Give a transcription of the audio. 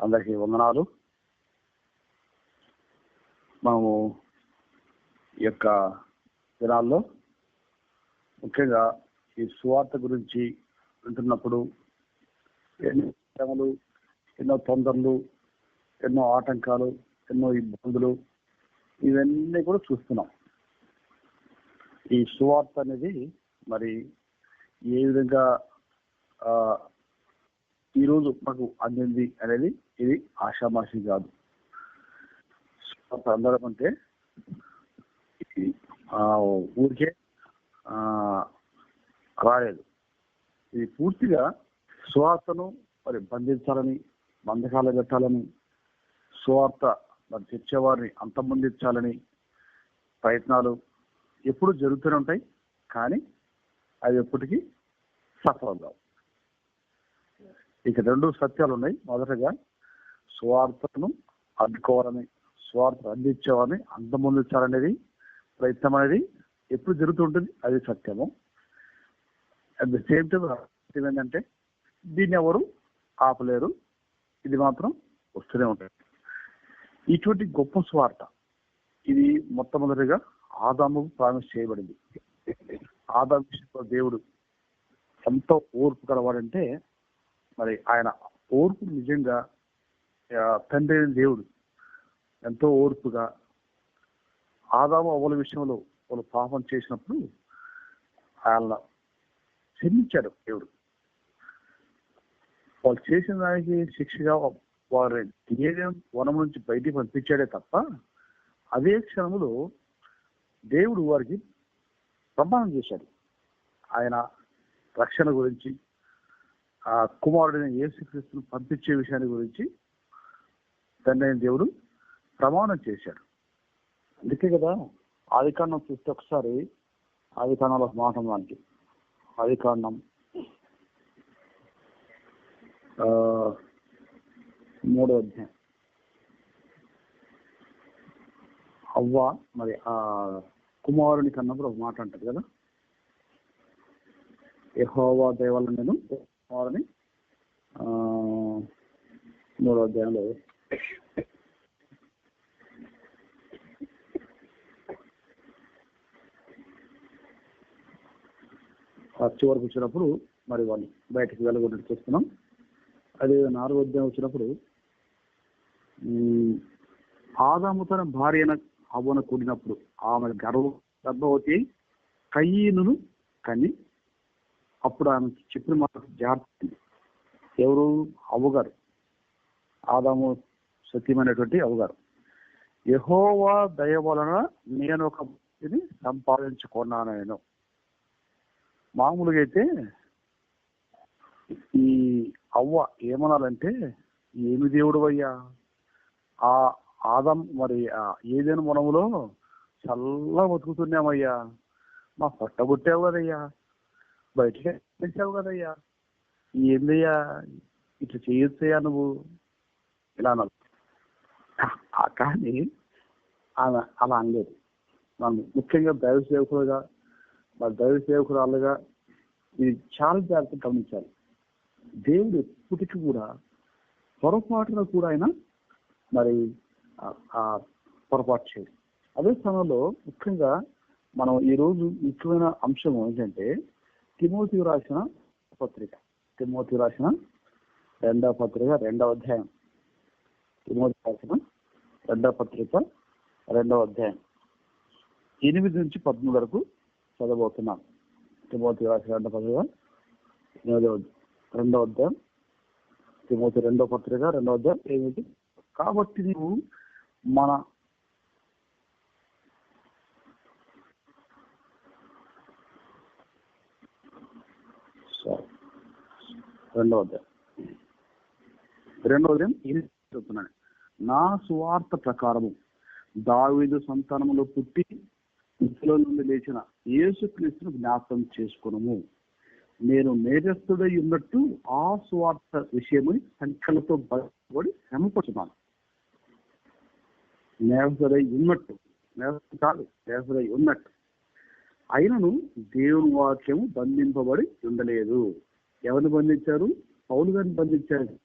అందరికీ వందనాలు. మనము ఈ యొక్క దినాల్లో ముఖ్యంగా ఈ సువార్త గురించి వింటున్నప్పుడు ఎన్నో శ్రమలు ఎన్నో తొందరలు ఎన్నో ఆటంకాలు ఎన్నో ఇబ్బందులు ఇవన్నీ కూడా చూస్తున్నాం. ఈ సువార్త అనేది మరి ఏ విధంగా ఈరోజు మాకు అందింది అనేది ఇది ఆషామాషి కాదు. సందర్భం అందడం అంటే ఊరికే రాలేదు. ఇది పూర్తిగా సువార్తను మరి బంధించాలని బంధకాలు పెట్టాలని సువార్త మరి తెచ్చేవారిని అంతమొందించాలని ప్రయత్నాలు ఎప్పుడు జరుగుతూనే ఉంటాయి. కానీ అవి ఎప్పటికీ సఫలం కావు. ఇక రెండు సత్యాలు ఉన్నాయి మొదటగా స్వార్థను అడ్డుకోవాలని స్వార్థ అందించేవారిని అంతమొందించాలనేది ప్రయత్నం అనేది ఎప్పుడు జరుగుతుంటుంది అది సత్యము. అట్ ద సేమ్ టైం సత్యం ఏంటంటే దీన్ని ఎవరు ఆపలేరు ఇది మాత్రం వస్తూనే ఉంటుంది. ఇటువంటి గొప్ప స్వార్థ ఇది మొట్టమొదటిగా ఆదాము ప్రామిస్ చేయబడింది. ఆదాము దేవుడు ఎంతో ఓర్పు గలవాడంటే మరి ఆయన ఓర్పు నిజంగా తండ్రి అయిన దేవుడు ఎంతో ఓర్పుగా ఆదాము అవ్వల విషయంలో వాళ్ళు పాపం చేసినప్పుడు ఆయన క్షమించాడు దేవుడు. వాళ్ళు చేసిన దానికి శిక్షగా వారి ఏదేం వనం నుంచి బయటికి పంపించాడే తప్ప అదే క్షణంలో దేవుడు వారికి ప్రమాణం చేశాడు. ఆయన రక్షణ గురించి ఆ కుమారుడైన యేసుక్రీస్తును పంపించే విషయాన్ని గురించి తండ్రి దేవుడు ప్రమాణం చేశాడు. అందుకే కదా ఆదికాండం చూస్తే ఒకసారి ఆదికాండంలో మాట ఉంది ఆదికాండం మూడో అధ్యాయం. అవ్వ మరి ఆ కుమారుని కన్నప్పుడు ఒక మాట అంటది కదా? యహోవా దేవాలను నేను కుమారుని ఆ, మూడో అధ్యాయంలో. ఆ వరకు వచ్చినప్పుడు మరి వాళ్ళు బయటకు వెళ్ళగొట్టి చూస్తున్నాం. అదే నాలుగో అధ్యాయం వచ్చినప్పుడు ఆదాము తన భార్యన అవ్వన కూడినప్పుడు ఆమె గర్వ గర్భవతి కయ్యను కని అప్పుడు ఆమె చెప్పిన మాట జాగ్రత్త. ఎవరు? అవ్వగారు. ఆదాము సత్యమైనటువంటి అవ్వగారు. యహోవా దయ వలన నేను ఒక ఇది సంపాదించుకున్నాను నేను మామూలుగా అయితే ఈ అవ్వ ఏమనాలంటే ఏమి దేవుడు అయ్యా ఆ ఆదం మరి ఆ ఏదైనా మనములో చల్ల బతుకుతున్నామయ్యా. మా పొట్ట కదయ్యా బయటకి పెంచావు కదయ్యా. ఏందయ్యా? ఇట్లా చేయొచ్చయ్యా నువ్వు? ఇలా అన్నారు కానీ ఆమె అలా అనలేదు. మనం ముఖ్యంగా దైవ సేవకులుగా మరి దైవ సేవకురాలుగా ఇది చాలా జాగ్రత్తగా గమనించాలి. దేవుడు ఎప్పటికీ కూడా పొరపాటున కూడా ఆయన మరి పొరపాటు చేయడు. అదే సమయంలో ముఖ్యంగా మనం ఈ రోజు ముఖ్యమైన అంశం ఏంటంటే తిమోతి రాసిన పత్రిక. తిమోతి రాసిన రెండవ పత్రిక రెండవ అధ్యాయం. తిమోతి రాసిన రెండవ పత్రిక రెండవ అధ్యాయం. ఎనిమిది నుంచి పద్మూడు వరకు చదవబోతున్నాం. తిమోతి రాసిన రెండవ పత్రిక ఎనిమిదవ రెండవ అధ్యాయం. తిమోతి రెండవ పత్రిక రెండవ అధ్యాయం. ఏమిటి? కాబట్టి నువ్వు మన రెండవ అధ్యాయం రెండవ అధ్యాయం ఎనిమిది చెప్తున్నాను? నా సువార్త ప్రకారము దావీదు సంతానములో పుట్టి ఇంట్లో నుండి లేచిన యేసుక్రీస్తును జ్ఞాపకం చేసుకునము. నేను నేరస్తుడై ఉన్నట్టు ఆ సువార్త విషయమై సంఖ్యలతో బయటపడి శ్రమపడుతున్నాను నేరస్తుడై ఉన్నట్టు నేరస్తు కాదు నేరస్తుడై ఉన్నట్టు. అయినను దేవుని వాక్యము బంధింపబడి ఉండలేదు. ఎవరిని బంధించారు? పౌలు గారిని బంధించారు.